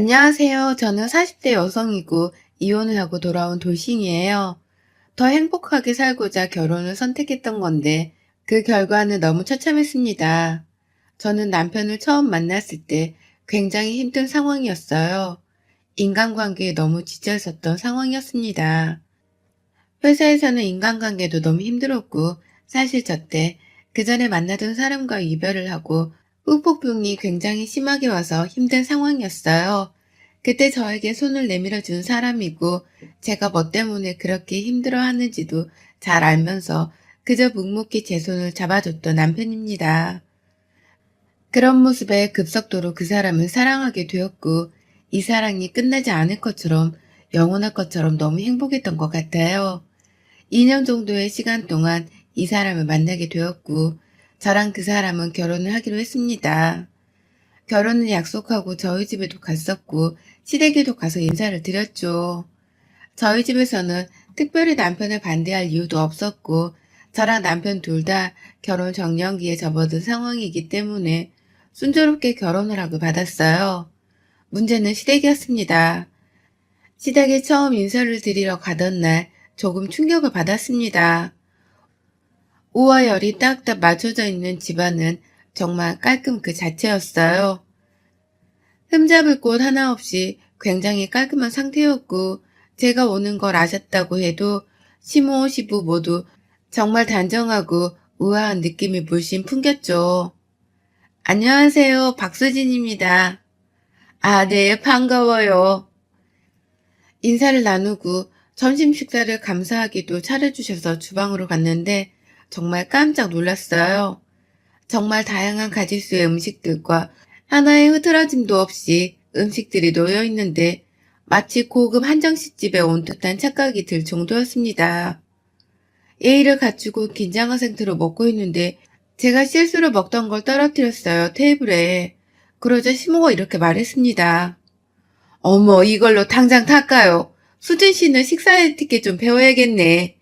안녕하세요. 저는 40대 여성이고 이혼을 하고 돌아온 돌싱이에요. 더 행복하게 살고자 결혼을 선택했던 건데 그 결과는 너무 처참했습니다. 저는 남편을 처음 만났을 때 굉장히 힘든 상황이었어요. 인간관계에 너무 지쳐 있었던 상황이었습니다. 회사에서는 인간관계도 너무 힘들었고 사실 저 때 그 전에 만나던 사람과 이별을 하고 후폭풍이 굉장히 심하게 와서 힘든 상황이었어요. 그때 저에게 손을 내밀어 준 사람이고 제가 뭐 때문에 그렇게 힘들어 하는지도 잘 알면서 그저 묵묵히 제 손을 잡아줬던 남편입니다. 그런 모습에 급속도로 그 사람을 사랑하게 되었고 이 사랑이 끝나지 않을 것처럼 영원할 것처럼 너무 행복했던 것 같아요. 2년 정도의 시간 동안 이 사람을 만나게 되었고 저랑 그 사람은 결혼을 하기로 했습니다. 결혼을 약속하고 저희 집에도 갔었고 시댁에도 가서 인사를 드렸죠. 저희 집에서는 특별히 남편을 반대할 이유도 없었고 저랑 남편 둘 다 결혼 정년기에 접어든 상황이기 때문에 순조롭게 결혼을 하고 받았어요. 문제는 시댁이었습니다. 시댁에 처음 인사를 드리러 가던 날 조금 충격을 받았습니다. 우와 열이 딱딱 맞춰져 있는 집안은 정말 깔끔 그 자체였어요. 흠잡을 곳 하나 없이 굉장히 깔끔한 상태였고 제가 오는 걸 아셨다고 해도 시모 시부 모두 정말 단정하고 우아한 느낌이 물씬 풍겼죠. 안녕하세요. 박수진입니다. 아, 네, 반가워요. 인사를 나누고 점심 식사를 감사하게도 차려주셔서 주방으로 갔는데 정말 깜짝 놀랐어요. 정말 다양한 가짓수의 음식들과 하나의 흐트러짐도 없이 음식들이 놓여 있는데 마치 고급 한정식집에 온 듯한 착각이 들 정도였습니다. 예의를 갖추고 긴장한 상태로 먹고 있는데 제가 실수로 먹던 걸 떨어뜨렸어요, 테이블에. 그러자 시모가 이렇게 말했습니다. 어머, 이걸로 당장 닦아요. 수진 씨는 식사 에티켓 좀 배워야겠네.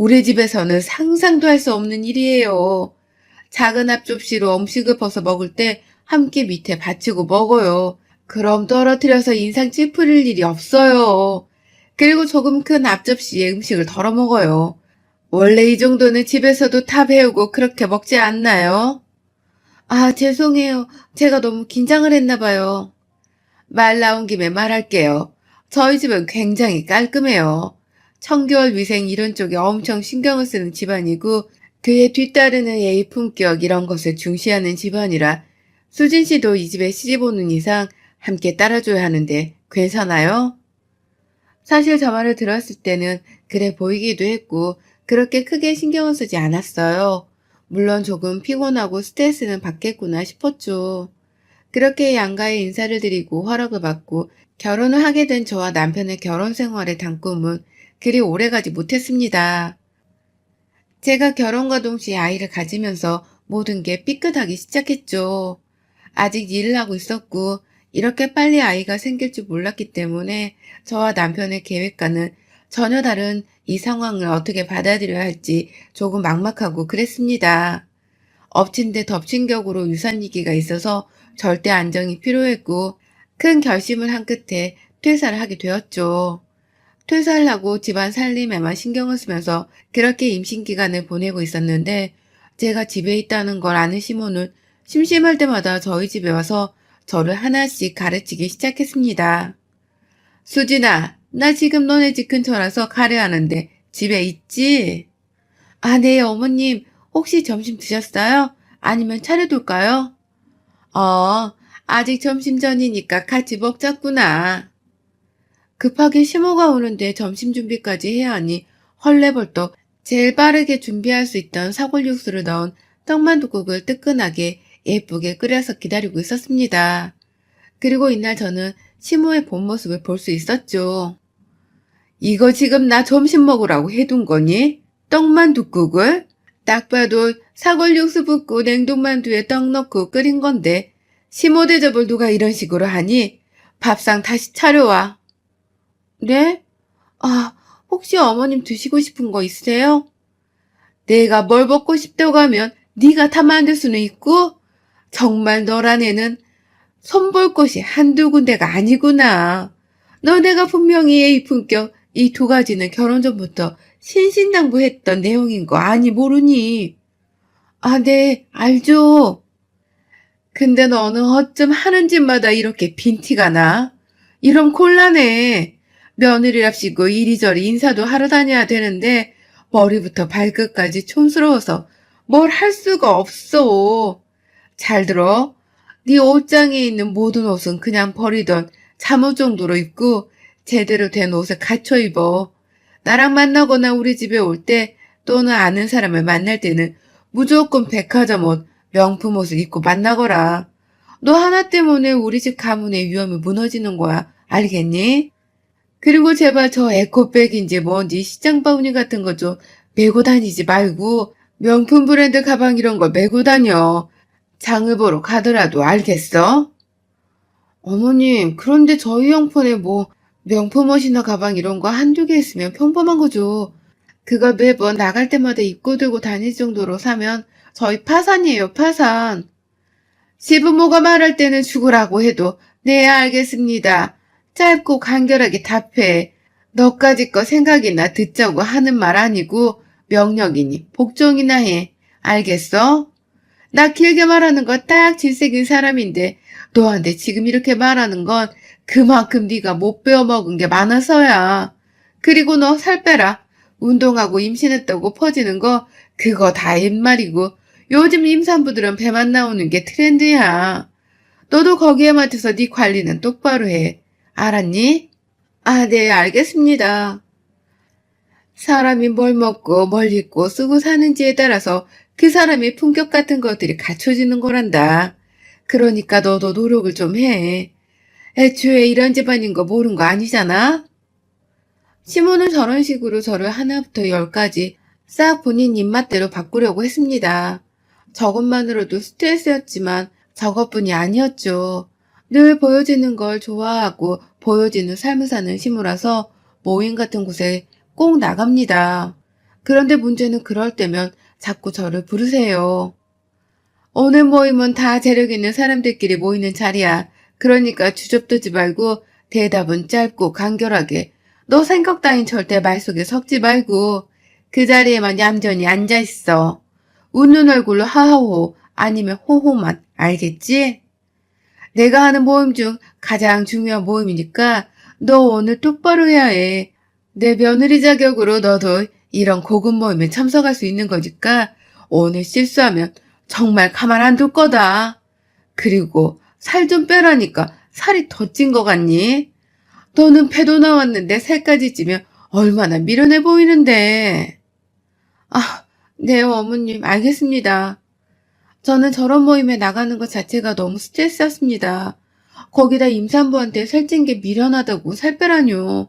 우리 집에서는 상상도 할 수 없는 일이에요. 작은 앞접시로 음식을 벗어 먹을 때 함께 밑에 받치고 먹어요. 그럼 떨어뜨려서 인상 찌푸릴 일이 없어요. 그리고 조금 큰 앞접시에 음식을 덜어 먹어요. 원래 이 정도는 집에서도 다 배우고 그렇게 먹지 않나요? 아, 죄송해요. 제가 너무 긴장을 했나 봐요. 말 나온 김에 말할게요. 저희 집은 굉장히 깔끔해요. 청결, 위생 이런 쪽에 엄청 신경을 쓰는 집안이고 그에 뒤따르는 예의 품격 이런 것을 중시하는 집안이라 수진 씨도 이 집에 시집 오는 이상 함께 따라줘야 하는데 괜찮아요? 사실 저 말을 들었을 때는 그래 보이기도 했고 그렇게 크게 신경을 쓰지 않았어요. 물론 조금 피곤하고 스트레스는 받겠구나 싶었죠. 그렇게 양가의 인사를 드리고 허락을 받고 결혼을 하게 된 저와 남편의 결혼 생활의 단꿈은 그리 오래가지 못했습니다. 제가 결혼과 동시에 아이를 가지면서 모든 게 삐끗하기 시작했죠. 아직 일을 하고 있었고 이렇게 빨리 아이가 생길 줄 몰랐기 때문에 저와 남편의 계획과는 전혀 다른 이 상황을 어떻게 받아들여야 할지 조금 막막하고 그랬습니다. 엎친 데 덮친 격으로 유산위기가 있어서 절대 안정이 필요했고 큰 결심을 한 끝에 퇴사를 하게 되었죠. 퇴사를 하고 집안 살림에만 신경을 쓰면서 그렇게 임신 기간을 보내고 있었는데 제가 집에 있다는 걸 아는 시몬은 심심할 때마다 저희 집에 와서 저를 하나씩 가르치기 시작했습니다. 수진아, 나 지금 너네 집 근처라서 가려 하는데 집에 있지? 아, 네, 어머님. 혹시 점심 드셨어요? 아니면 차려둘까요? 어, 아직 점심 전이니까 같이 먹자꾸나. 급하게 시모가 오는데 점심 준비까지 해야 하니 헐레벌떡 제일 빠르게 준비할 수 있던 사골 육수를 넣은 떡만둣국을 뜨끈하게 예쁘게 끓여서 기다리고 있었습니다. 그리고 이날 저는 시모의 본 모습을 볼 수 있었죠. 이거 지금 나 점심 먹으라고 해둔 거니? 떡만둣국을? 딱 봐도 사골 육수 붓고 냉동만두에 떡 넣고 끓인 건데 시모 대접을 누가 이런 식으로 하니? 밥상 다시 차려와. 네? 아, 혹시 어머님 드시고 싶은 거 있으세요? 내가 뭘 먹고 싶다고 하면 네가 다 만들 수는 있고 정말 너란 애는 손볼 곳이 한두 군데가 아니구나. 너네가 분명히 A 품격 이 두 가지는 결혼 전부터 신신당부했던 내용인 거 아니 모르니? 아, 네, 알죠. 근데 너는 어쩜 하는 짓마다 이렇게 빈티가 나? 이런 곤란해. 며느리랍시고 이리저리 인사도 하러 다녀야 되는데 머리부터 발끝까지 촌스러워서 뭘 할 수가 없어. 잘 들어. 네 옷장에 있는 모든 옷은 그냥 버리던 잠옷 정도로 입고 제대로 된 옷을 갖춰 입어. 나랑 만나거나 우리 집에 올 때 또는 아는 사람을 만날 때는 무조건 백화점 옷, 명품 옷을 입고 만나거라. 너 하나 때문에 우리 집 가문의 위험이 무너지는 거야. 알겠니? 그리고 제발 저 에코백인지 뭔지 시장 바구니 같은 거 좀 메고 다니지 말고 명품 브랜드 가방 이런 거 메고 다녀. 장을 보러 가더라도 알겠어? 어머님, 그런데 저희 형편에 뭐 명품 옷이나 가방 이런 거 한두 개 있으면 평범한 거죠. 그걸 매번 나갈 때마다 입고 들고 다닐 정도로 사면 저희 파산이에요, 파산. 시부모가 말할 때는 죽으라고 해도 네, 알겠습니다. 짧고 간결하게 답해. 너까지 거 생각이나 듣자고 하는 말 아니고 명령이니 복종이나 해. 알겠어? 나 길게 말하는 거 딱 질색인 사람인데 너한테 지금 이렇게 말하는 건 그만큼 네가 못 배워먹은 게 많아서야. 그리고 너 살 빼라. 운동하고 임신했다고 퍼지는 거 그거 다 옛말이고 요즘 임산부들은 배만 나오는 게 트렌드야. 너도 거기에 맞춰서 네 관리는 똑바로 해. 알았니? 아, 네, 알겠습니다. 사람이 뭘 먹고 뭘 입고 쓰고 사는지에 따라서 그 사람의 품격 같은 것들이 갖춰지는 거란다. 그러니까 너도 노력을 좀 해. 애초에 이런 집안인 거 모르는 거 아니잖아? 시모는 저런 식으로 저를 하나부터 열까지 싹 본인 입맛대로 바꾸려고 했습니다. 저것만으로도 스트레스였지만 저것뿐이 아니었죠. 늘 보여지는 걸 좋아하고 보여지는 삶을 사는 시무라서 모임 같은 곳에 꼭 나갑니다. 그런데 문제는 그럴 때면 자꾸 저를 부르세요. 오늘 모임은 다 재력 있는 사람들끼리 모이는 자리야. 그러니까 주접두지 말고 대답은 짧고 간결하게. 너 생각 따윈 절대 말 속에 섞지 말고 그 자리에만 얌전히 앉아 있어. 웃는 얼굴로 하하호 아니면 호호만 알겠지? 내가 하는 모임 중 가장 중요한 모임이니까 너 오늘 똑바로 해야 해. 내 며느리 자격으로 너도 이런 고급 모임에 참석할 수 있는 거니까 오늘 실수하면 정말 가만 안 둘 거다. 그리고 살 좀 빼라니까 살이 더 찐 거 같니? 너는 배도 나왔는데 살까지 찌면 얼마나 미련해 보이는데. 아, 네, 어머님, 알겠습니다. 저는 저런 모임에 나가는 것 자체가 너무 스트레스였습니다. 거기다 임산부한테 살찐 게 미련하다고 살 빼라뇨.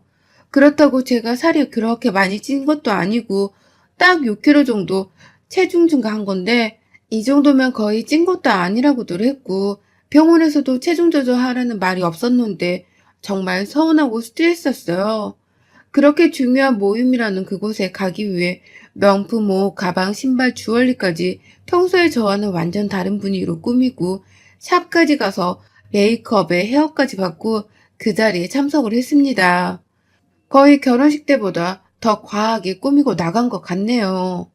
그렇다고 제가 살이 그렇게 많이 찐 것도 아니고 딱 6kg 정도 체중 증가한 건데 이 정도면 거의 찐 것도 아니라고들 했고 병원에서도 체중 조절하라는 말이 없었는데 정말 서운하고 스트레스였어요. 그렇게 중요한 모임이라는 그곳에 가기 위해 명품 옷, 가방, 신발, 주얼리까지 평소에 저와는 완전 다른 분위기로 꾸미고 샵까지 가서 메이크업에 헤어까지 받고 그 자리에 참석을 했습니다. 거의 결혼식 때보다 더 과하게 꾸미고 나간 것 같네요.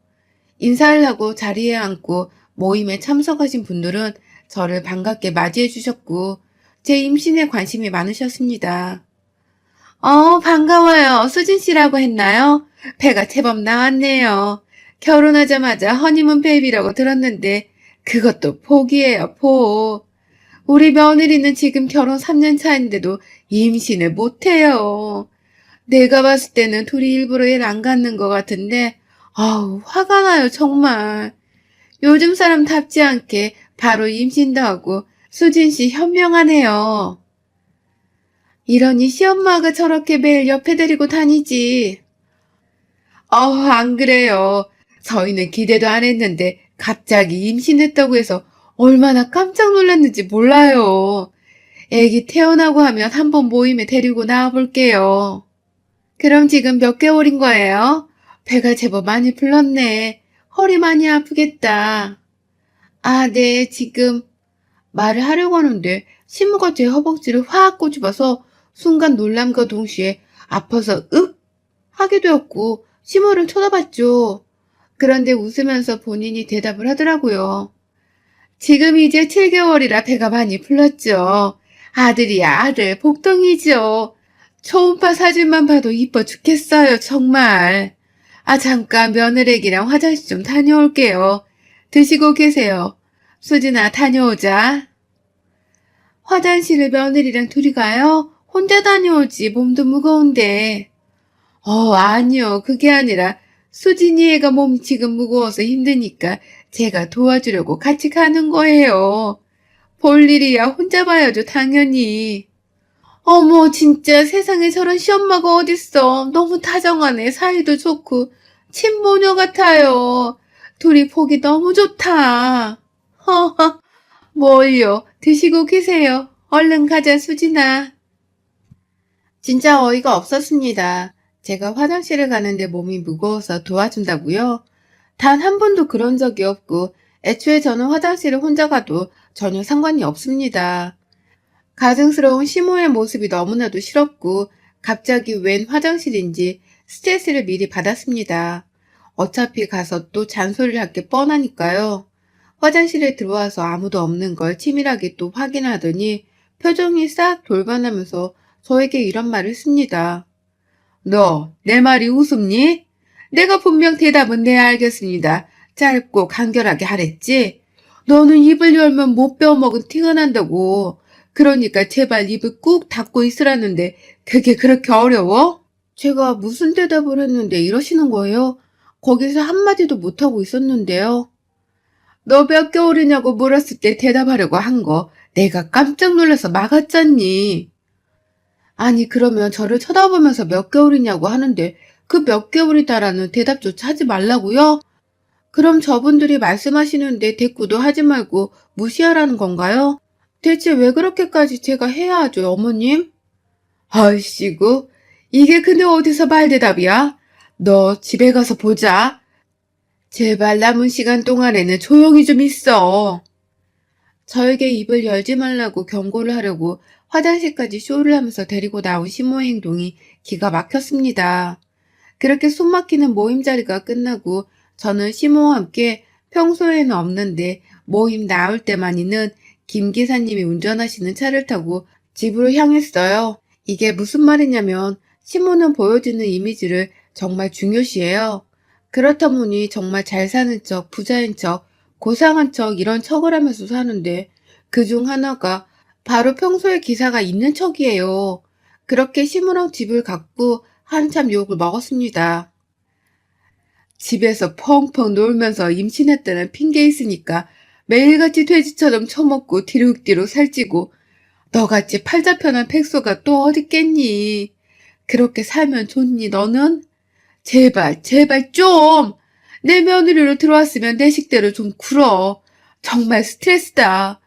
인사를 하고 자리에 앉고 모임에 참석하신 분들은 저를 반갑게 맞이해 주셨고 제 임신에 관심이 많으셨습니다. 어, 반가워요. 수진 씨라고 했나요? 배가 제법 나왔네요. 결혼하자마자 허니문 베이비라고 들었는데 그것도 포기예요, 포. 우리 며느리는 지금 결혼 3년 차인데도 임신을 못해요. 내가 봤을 때는 둘이 일부러 일 안 갖는 것 같은데 아우 화가 나요 정말. 요즘 사람답지 않게 바로 임신도 하고 수진 씨 현명하네요. 이러니 시엄마가 저렇게 매일 옆에 데리고 다니지. 어, 안 그래요. 저희는 기대도 안 했는데 갑자기 임신했다고 해서 얼마나 깜짝 놀랐는지 몰라요. 애기 태어나고 하면 한번 모임에 데리고 나와 볼게요. 그럼 지금 몇 개월인 거예요? 배가 제법 많이 불렀네. 허리 많이 아프겠다. 아, 네, 지금 말을 하려고 하는데 시무가 제 허벅지를 확 꼬집어서 순간 놀람과 동시에 아파서 윽 하게 되었고 시무를 쳐다봤죠. 그런데 웃으면서 본인이 대답을 하더라고요. 지금 이제 7개월이라 배가 많이 풀렸죠. 아들이야 아들 복덩이죠. 초음파 사진만 봐도 이뻐 죽겠어요 정말. 아 잠깐 며느리랑 화장실 좀 다녀올게요. 드시고 계세요. 수진아 다녀오자. 화장실을 며느리랑 둘이 가요? 혼자 다녀오지 몸도 무거운데. 어 아니요 그게 아니라 수진이 애가 몸이 지금 무거워서 힘드니까 제가 도와주려고 같이 가는 거예요. 볼 일이야 혼자 봐야죠 당연히. 어머 진짜 세상에 저런 시엄마가 어딨어. 너무 다정하네 사이도 좋고 친모녀 같아요. 둘이 보기 너무 좋다. 허허 뭘요 드시고 계세요. 얼른 가자 수진아. 진짜 어이가 없었습니다. 제가 화장실을 가는데 몸이 무거워서 도와준다고요? 단 한 번도 그런 적이 없고 애초에 저는 화장실을 혼자 가도 전혀 상관이 없습니다. 가증스러운 시모의 모습이 너무나도 싫었고 갑자기 웬 화장실인지 스트레스를 미리 받았습니다. 어차피 가서 또 잔소리를 할 게 뻔하니까요. 화장실에 들어와서 아무도 없는 걸 치밀하게 또 확인하더니 표정이 싹 돌변하면서 저에게 이런 말을 했습니다. 너, 내 말이 우습니? 내가 분명 대답은 내 알겠습니다. 짧고 간결하게 하랬지? 너는 입을 열면 못 빼어먹은 티가 난다고. 그러니까 제발 입을 꾹 닫고 있으라는데 그게 그렇게 어려워? 제가 무슨 대답을 했는데 이러시는 거예요? 거기서 한마디도 못하고 있었는데요. 너 몇 개월이냐고 물었을 때 대답하려고 한 거 내가 깜짝 놀라서 막았잖니. 아니 그러면 저를 쳐다보면서 몇 개월이냐고 하는데 그 몇 개월이다라는 대답조차 하지 말라고요? 그럼 저분들이 말씀하시는데 대꾸도 하지 말고 무시하라는 건가요? 대체 왜 그렇게까지 제가 해야 하죠, 어머님? 아이씨구, 이게 근데 어디서 말대답이야? 너 집에 가서 보자. 제발 남은 시간 동안에는 조용히 좀 있어. 저에게 입을 열지 말라고 경고를 하려고 화장실까지 쇼를 하면서 데리고 나온 시모의 행동이 기가 막혔습니다. 그렇게 숨막히는 모임 자리가 끝나고 저는 시모와 함께 평소에는 없는데 모임 나올 때만 있는 김 기사님이 운전하시는 차를 타고 집으로 향했어요. 이게 무슨 말이냐면 시모는 보여주는 이미지를 정말 중요시해요. 그렇다 보니 정말 잘 사는 척, 부자인 척, 고상한 척 이런 척을 하면서 사는데 그 중 하나가 바로 평소에 기사가 있는 척이에요. 그렇게 시무랑 집을 갖고 한참 욕을 먹었습니다. 집에서 펑펑 놀면서 임신했다는 핑계 있으니까 매일같이 돼지처럼 처먹고 뒤룩뒤룩 살찌고 너같이 팔자편한 백소가 또 어딨겠니? 그렇게 살면 좋니 너는? 제발 제발 좀! 내 며느리로 들어왔으면 내 식대로 좀 굴어. 정말 스트레스다.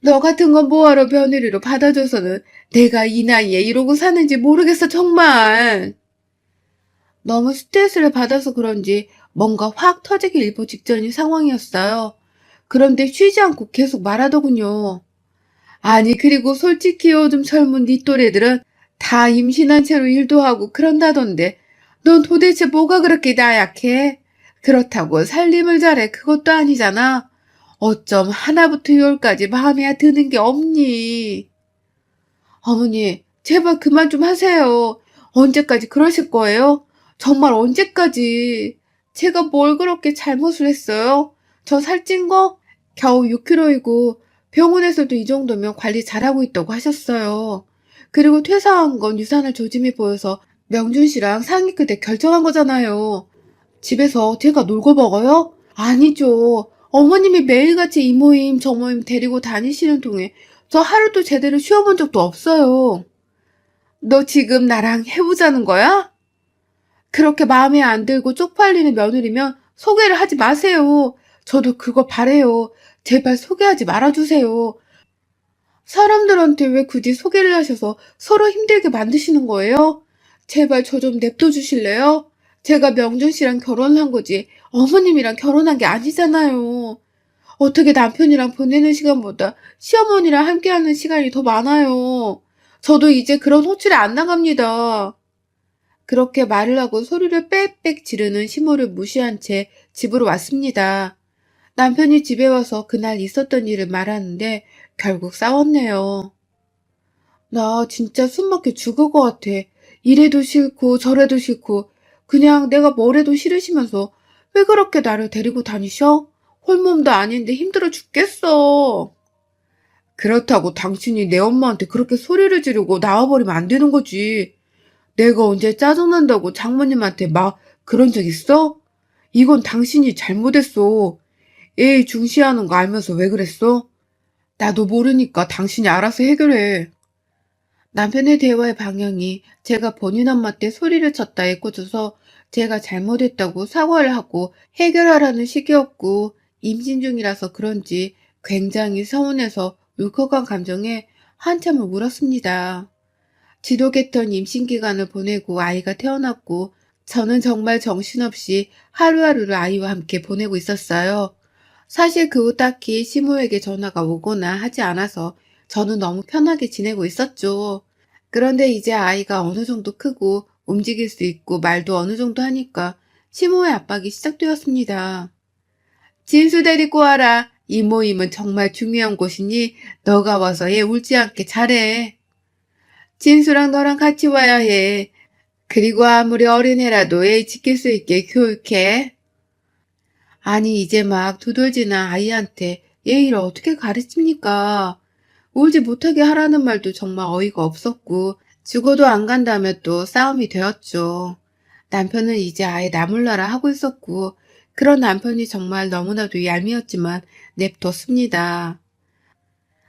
너 같은 건 뭐하러 며느리로 받아줘서는 내가 이 나이에 이러고 사는지 모르겠어 정말. 너무 스트레스를 받아서 그런지 뭔가 확 터지기 일보 직전인 상황이었어요. 그런데 쉬지 않고 계속 말하더군요. 아니 그리고 솔직히 요즘 젊은 니 또래들은 다 임신한 채로 일도 하고 그런다던데 넌 도대체 뭐가 그렇게 나약해? 그렇다고 살림을 잘해 그것도 아니잖아. 어쩜 하나부터 열까지 마음에 드는 게 없니? 어머니, 제발 그만 좀 하세요. 언제까지 그러실 거예요? 정말 언제까지? 제가 뭘 그렇게 잘못을 했어요? 저 살찐 거? 겨우 6kg이고 병원에서도 이 정도면 관리 잘하고 있다고 하셨어요. 그리고 퇴사한 건 유산할 조짐이 보여서 명준 씨랑 상의 끝에 결정한 거잖아요. 집에서 제가 놀고 먹어요? 아니죠. 어머님이 매일같이 이 모임 저 모임 데리고 다니시는 동에 저 하루도 제대로 쉬어본 적도 없어요. 너 지금 나랑 해보자는 거야? 그렇게 마음에 안 들고 쪽팔리는 며느리면 소개를 하지 마세요. 저도 그거 바래요. 제발 소개하지 말아주세요. 사람들한테 왜 굳이 소개를 하셔서 서로 힘들게 만드시는 거예요? 제발 저 좀 냅둬 주실래요? 제가 명준 씨랑 결혼한 거지 어머님이랑 결혼한 게 아니잖아요. 어떻게 남편이랑 보내는 시간보다 시어머니랑 함께하는 시간이 더 많아요. 저도 이제 그런 호출에 안 나갑니다. 그렇게 말을 하고 소리를 빽빽 지르는 시모를 무시한 채 집으로 왔습니다. 남편이 집에 와서 그날 있었던 일을 말하는데 결국 싸웠네요. 나 진짜 숨 막혀 죽을 것 같아. 이래도 싫고 저래도 싫고 그냥 내가 뭐래도 싫으시면서 왜 그렇게 나를 데리고 다니셔? 홀몸도 아닌데 힘들어 죽겠어. 그렇다고 당신이 내 엄마한테 그렇게 소리를 지르고 나와버리면 안 되는 거지. 내가 언제 짜증난다고 장모님한테 막 그런 적 있어? 이건 당신이 잘못했어. 애 중시하는 거 알면서 왜 그랬어? 나도 모르니까 당신이 알아서 해결해. 남편의 대화의 방향이 제가 본인 엄마 때 소리를 쳤다에 꽂혀서 제가 잘못했다고 사과를 하고 해결하라는 시기였고 임신 중이라서 그런지 굉장히 서운해서 울컥한 감정에 한참을 울었습니다. 지독했던 임신 기간을 보내고 아이가 태어났고 저는 정말 정신없이 하루하루를 아이와 함께 보내고 있었어요. 사실 그 후 딱히 시모에게 전화가 오거나 하지 않아서 저는 너무 편하게 지내고 있었죠. 그런데 이제 아이가 어느 정도 크고 움직일 수 있고 말도 어느 정도 하니까 시모의 압박이 시작되었습니다. 진수 데리고 와라. 이 모임은 정말 중요한 곳이니 너가 와서 얘 울지 않게 잘해. 진수랑 너랑 같이 와야 해. 그리고 아무리 어린애라도 애 지킬 수 있게 교육해. 아니 이제 막 두들지는 아이한테 얘 일을 어떻게 가르칩니까? 울지 못하게 하라는 말도 정말 어이가 없었고 죽어도 안 간다며 또 싸움이 되었죠. 남편은 이제 아예 나몰라라 하고 있었고 그런 남편이 정말 너무나도 얄미웠지만 냅뒀습니다.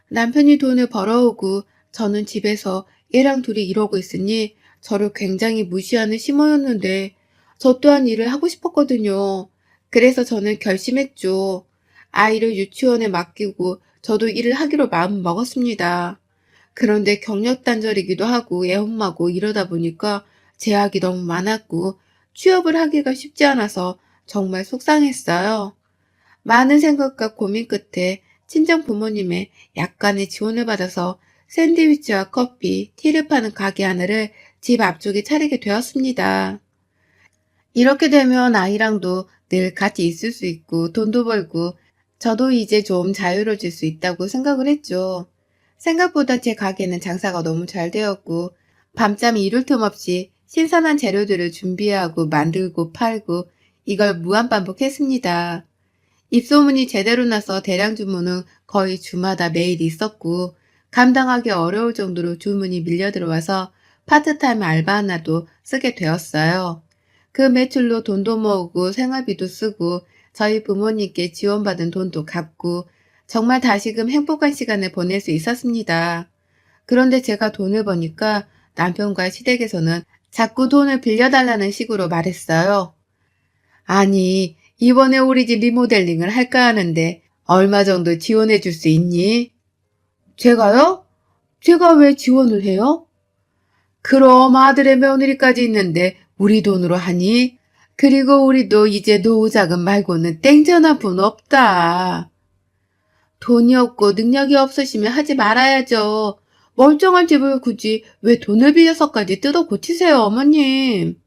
남편이 돈을 벌어오고 저는 집에서 얘랑 둘이 이러고 있으니 저를 굉장히 무시하는 시모였는데 저 또한 일을 하고 싶었거든요. 그래서 저는 결심했죠. 아이를 유치원에 맡기고 저도 일을 하기로 마음 먹었습니다. 그런데 경력 단절이기도 하고 애엄마고 이러다 보니까 제약이 너무 많았고 취업을 하기가 쉽지 않아서 정말 속상했어요. 많은 생각과 고민 끝에 친정 부모님의 약간의 지원을 받아서 샌드위치와 커피, 티를 파는 가게 하나를 집 앞쪽에 차리게 되었습니다. 이렇게 되면 아이랑도 늘 같이 있을 수 있고 돈도 벌고 저도 이제 좀 자유로워질 수 있다고 생각을 했죠. 생각보다 제 가게는 장사가 너무 잘 되었고 밤잠 이룰 틈 없이 신선한 재료들을 준비하고 만들고 팔고 이걸 무한 반복했습니다. 입소문이 제대로 나서 대량 주문은 거의 주마다 매일 있었고 감당하기 어려울 정도로 주문이 밀려 들어와서 파트타임 알바 하나도 쓰게 되었어요. 그 매출로 돈도 모으고 생활비도 쓰고 저희 부모님께 지원받은 돈도 갚고 정말 다시금 행복한 시간을 보낼 수 있었습니다. 그런데 제가 돈을 버니까 남편과 시댁에서는 자꾸 돈을 빌려달라는 식으로 말했어요. 아니, 이번에 우리 집 리모델링을 할까 하는데 얼마 정도 지원해 줄 수 있니? 제가요? 제가 왜 지원을 해요? 그럼 아들의 며느리까지 있는데 우리 돈으로 하니? 그리고 우리도 이제 노후 자금 말고는 땡전 한푼 없다. 돈이 없고 능력이 없으시면 하지 말아야죠. 멀쩡한 집을 굳이 왜 돈을 빌려서까지 뜯어 고치세요, 어머님.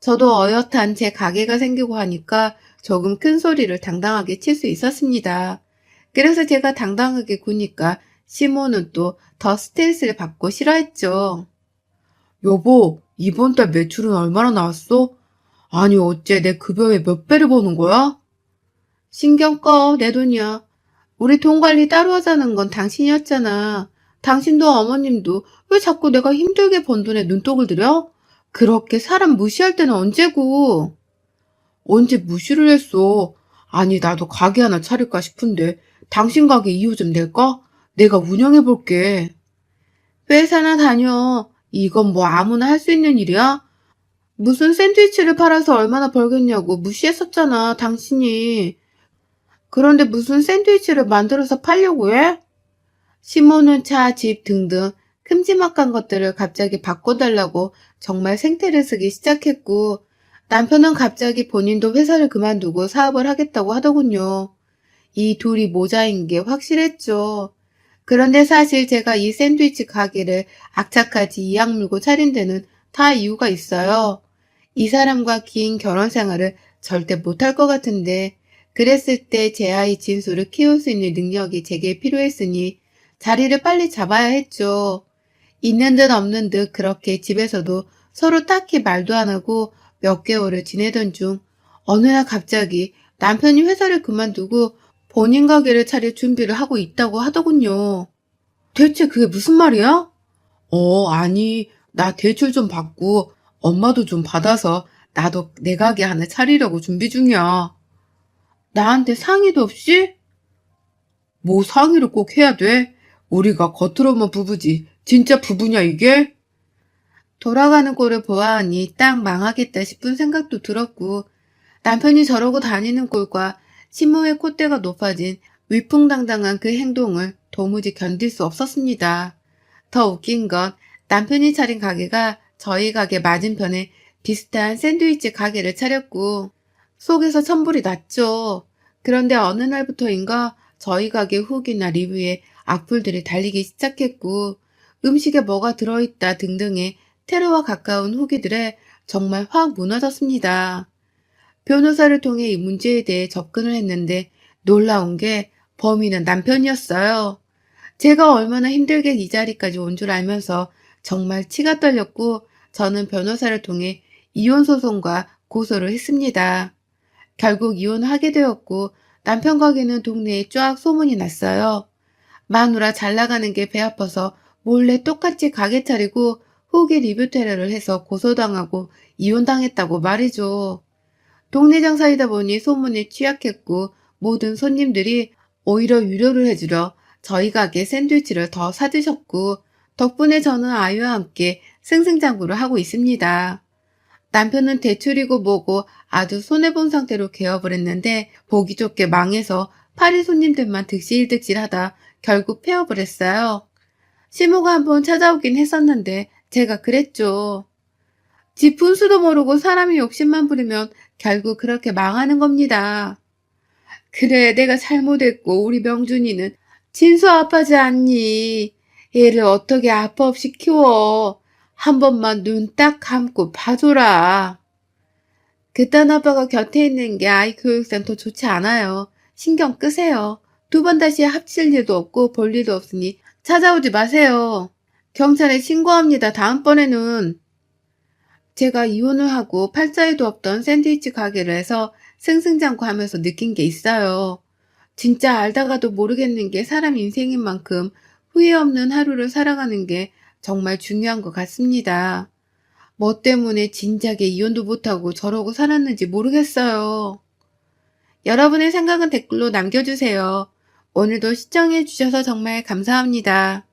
저도 어엿한 제 가게가 생기고 하니까 조금 큰 소리를 당당하게 칠 수 있었습니다. 그래서 제가 당당하게 구니까 시모는 또더 스트레스를 받고 싫어했죠. 여보, 이번 달 매출은 얼마나 나왔어? 아니, 어째 내 급여의 몇 배를 버는 거야? 신경 꺼, 내 돈이야. 우리 돈 관리 따로 하자는 건 당신이었잖아. 당신도 어머님도 왜 자꾸 내가 힘들게 번 돈에 눈독을 들여? 그렇게 사람 무시할 때는 언제고? 언제 무시를 했어? 아니, 나도 가게 하나 차릴까 싶은데, 당신 가게 이유 좀 낼까? 내가 운영해 볼게. 회사나 다녀. 이건 뭐 아무나 할 수 있는 일이야? 무슨 샌드위치를 팔아서 얼마나 벌겠냐고 무시했었잖아, 당신이. 그런데 무슨 샌드위치를 만들어서 팔려고 해? 시모는 차, 집 등등 큼지막한 것들을 갑자기 바꿔달라고 정말 생태를 쓰기 시작했고, 남편은 갑자기 본인도 회사를 그만두고 사업을 하겠다고 하더군요. 이 둘이 모자인 게 확실했죠. 그런데 사실 제가 이 샌드위치 가게를 악착같이 이악 물고 차린 데는 다 이유가 있어요. 이 사람과 긴 결혼 생활을 절대 못할 것 같은데, 그랬을 때 제 아이 진수를 키울 수 있는 능력이 제게 필요했으니 자리를 빨리 잡아야 했죠. 있는 듯 없는 듯 그렇게 집에서도 서로 딱히 말도 안 하고 몇 개월을 지내던 중 어느 날 갑자기 남편이 회사를 그만두고 본인 가게를 차릴 준비를 하고 있다고 하더군요. 대체 그게 무슨 말이야? 어, 아니, 나 대출 좀 받고 엄마도 좀 받아서 나도 내 가게 하나 차리려고 준비 중이야. 나한테 상의도 없이? 뭐 상의를 꼭 해야 돼? 우리가 겉으로만 부부지. 진짜 부부냐 이게? 돌아가는 꼴을 보아하니 딱 망하겠다 싶은 생각도 들었고 남편이 저러고 다니는 꼴과 신모의 콧대가 높아진 위풍당당한 그 행동을 도무지 견딜 수 없었습니다. 더 웃긴 건 남편이 차린 가게가 저희 가게 맞은편에 비슷한 샌드위치 가게를 차렸고 속에서 천불이 났죠. 그런데 어느 날부터인가 저희 가게 후기나 리뷰에 악플들이 달리기 시작했고 음식에 뭐가 들어있다 등등의 테러와 가까운 후기들에 정말 확 무너졌습니다. 변호사를 통해 이 문제에 대해 접근을 했는데 놀라운 게 범인은 남편이었어요. 제가 얼마나 힘들게 이 자리까지 온 줄 알면서 정말 치가 떨렸고 저는 변호사를 통해 이혼 소송과 고소를 했습니다. 결국 이혼하게 되었고 남편 가게는 동네에 쫙 소문이 났어요. 마누라 잘 나가는 게 배 아파서 몰래 똑같이 가게 차리고 후기 리뷰 테러를 해서 고소당하고 이혼당했다고 말이죠. 동네 장사이다 보니 소문에 취약했고 모든 손님들이 오히려 위로를 해주려 저희 가게 샌드위치를 더 사드셨고 덕분에 저는 아이와 함께 승승장구를 하고 있습니다. 남편은 대출이고 뭐고 아주 손해본 상태로 개업을 했는데 보기 좋게 망해서 파리 손님들만 득실득실하다 결국 폐업을 했어요. 시모가 한번 찾아오긴 했었는데 제가 그랬죠. 집 분수도 모르고 사람이 욕심만 부리면 결국 그렇게 망하는 겁니다. 그래, 내가 잘못했고 우리 명준이는 진수 아파지 않니? 얘를 어떻게 아빠 없이 키워? 한 번만 눈 딱 감고 봐줘라. 그딴 아빠가 곁에 있는 게 아이 교육상 더 좋지 않아요. 신경 끄세요. 두 번 다시 합칠 일도 없고 볼 일도 없으니 찾아오지 마세요. 경찰에 신고합니다. 다음번에는. 제가 이혼을 하고 팔자에도 없던 샌드위치 가게를 해서 승승장구 하면서 느낀 게 있어요. 진짜 알다가도 모르겠는 게 사람 인생인 만큼 후회 없는 하루를 살아가는 게 정말 중요한 것 같습니다. 뭐 때문에 진작에 이혼도 못하고 저러고 살았는지 모르겠어요. 여러분의 생각은 댓글로 남겨주세요. 오늘도 시청해주셔서 정말 감사합니다.